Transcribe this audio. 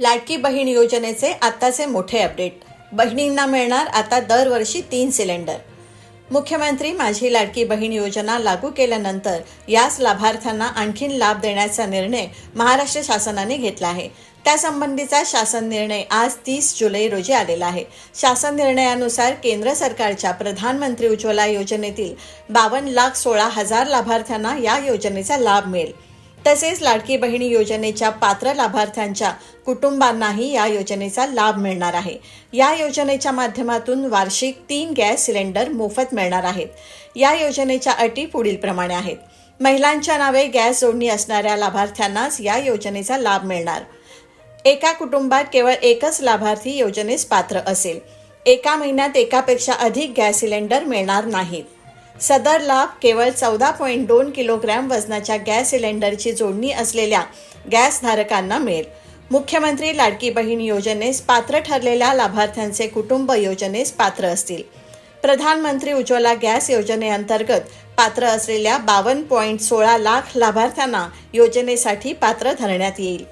लाडकी बहीण योजनेचे आत्ताचे मोठे अपडेट. बहिणींना मिळणार आता दरवर्षी तीन सिलेंडर. मुख्यमंत्री माझी लाडकी बहीण योजना लागू केल्यानंतर याच लाभार्थ्यांना आणखीन लाभ देण्याचा निर्णय महाराष्ट्र शासनाने घेतला आहे. त्यासंबंधीचा शासन निर्णय आज तीस जुलै रोजी आलेला आहे. शासन निर्णयानुसार केंद्र सरकारच्या प्रधानमंत्री उज्ज्वला योजनेतील बावन्न लाख सोळा हजार लाभार्थ्यांना या योजनेचा लाभ मिळेल. तसेच लाडकी बहिणी योजनेच्या पात्र लाभार्थ्यांच्या कुटुंबांनाही या योजनेचा लाभ मिळणार आहे. या योजनेच्या माध्यमातून वार्षिक तीन गॅस सिलेंडर मोफत मिळणार आहेत. या योजनेच्या अटी पुढीलप्रमाणे आहेत. महिलांच्या नावे गॅस जोडणी असणाऱ्या लाभार्थ्यांनाच या योजनेचा लाभ मिळणार. एका कुटुंबात केवळ एकच लाभार्थी योजनेस पात्र असेल. एका महिन्यात एकापेक्षा अधिक गॅस सिलेंडर मिळणार नाहीत. सदर लाभ केवळ चौदा पॉईंट दोन किलोग्रॅम वजनाच्या गॅस सिलेंडरची जोडणी असलेल्या गॅसधारकांना मिळेल. मुख्यमंत्री लाडकी बहीण योजनेस पात्र ठरलेल्या लाभार्थ्यांचे कुटुंब योजनेस पात्र असतील. प्रधानमंत्री उज्ज्वला गॅस योजनेअंतर्गत पात्र असलेल्या बावन्न पॉईंट सोळा लाख लाभार्थ्यांना योजनेसाठी पात्र धरण्यात येईल.